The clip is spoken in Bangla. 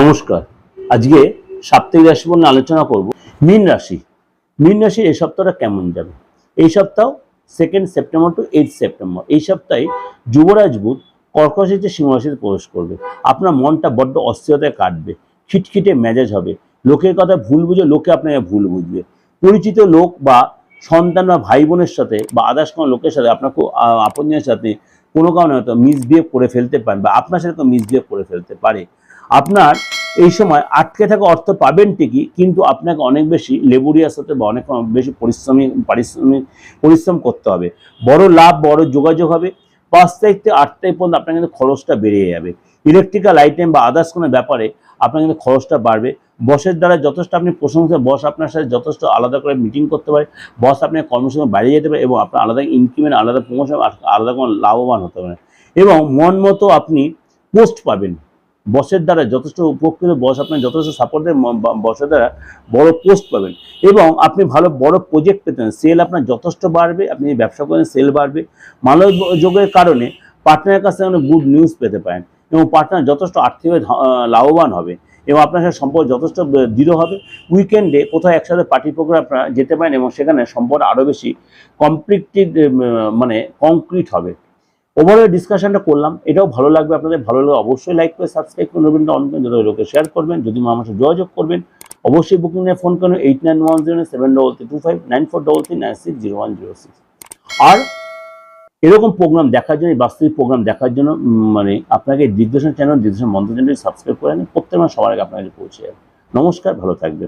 নমস্কার। আজকে সাপ্তাহিক রাশি নিয়ে আলোচনা করব মীন রাশি। মীন রাশি এই সপ্তাহটা কেমন যাবে? এই সপ্তাহ second September two eight September এই সপ্তাহে যুবরাজ বুধ কর্কশ রাশিতে সিংহ রাশিতে প্রবেশ করবে। আপনার মনটা বড্ড অস্থিরতায় কাটবে। খিটখিটে মেজাজ হবে। লোকের কথা ভুল বুঝে লোকে আপনাকে ভুল বুঝবে। পরিচিত লোক বা সন্তান বা ভাই বোনের সাথে বা আদার্স কোনো লোকের সাথে আপনার খুব আপনজনের সাথে কোনো কারণে হয়তো মিসবিহেভ করে ফেলতে পারেন বা আপনার সাথে তো মিসবিহেভ করে ফেলতে পারে। আপনার এই সময় আটকে থাকা অর্থ পাবেন ঠিকই, কিন্তু আপনাকে অনেক বেশি লেবুরিয়াস হতে বা অনেক বেশি পরিশ্রমী, পারিশ্রমিক, পরিশ্রম করতে হবে। বড় লাভ, বড় যোগাযোগ হবে। পাঁচ তারিখ থেকে আট তারিখ পর্যন্ত আপনার কিন্তু খরচটা বেড়ে যাবে। ইলেকট্রিক্যাল আইটেম বা আদার্স কোনো ব্যাপারে আপনার কিন্তু খরচটা বাড়বে। বসের দ্বারা যথেষ্ট আপনি প্রশংসা বস আপনার সাথে যথেষ্ট আলাদা করে মিটিং করতে পারে। বস আপনার কর্মসংখ্যা বাইরে যেতে পারে এবং আপনার আলাদা ইনক্রিমেন্ট আলাদা প্রমোশন আলাদা কোনো লাভবান হতে পারে এবং মন মতো আপনি পোস্ট পাবেন। বসের দ্বারা যথেষ্ট উপকৃত, বস আপনার যথেষ্ট সাপোর্ট দেয় বসের দ্বারা বড় পোস্ট পাবেন। এবং আপনি ভালো বড় প্রজেক্ট পেতেন সেল আপনার যথেষ্ট বাড়বে, আপনি ব্যবসা করেন সেল বাড়বে। মানব যোগের কারণে পার্টনারের কাছ থেকে গুড নিউজ পেতে পারেন এবং পার্টনার যথেষ্ট আর্থিকভাবে লাভবান হবে এবং আপনার সাথে সম্পর্ক যথেষ্ট দৃঢ় হবে। উইকেন্ডে কোথাও একসাথে পার্টি প্রোগ্রাম আপনারা যেতে পারেন এবং সেখানে সম্পদ আরও বেশি কমপ্লিটেড মানে কংক্রিট হবে। ওভারঅল ডিসকাশনটা করলাম। এটাও ভালো লাগবে আপনাদের। ভালো লাগলে অবশ্যই লাইক করে সাবস্ক্রাইব করে নেবেন। অন্য যত লোকে শেয়ার করবেন। যদি আমার সাথে যোগাযোগ করবেন, অবশ্যই বুকিং নিয়ে ফোন করুন। Eight nine one zero seven double three two five nine four double three nine six zero one zero six আর এরকম প্রোগ্রাম দেখার জন্য বাস্তবিক প্রোগ্রাম দেখার জন্য মানে আপনাকে দিগদর্শন চ্যানেল দিগদর্শন মন্ত্র চ্যানেল সাবস্ক্রাইব করে নিন। প্রত্যেক মাস সবার আগে আপনার পৌঁছে যাবে। নমস্কার, ভালো থাকবেন।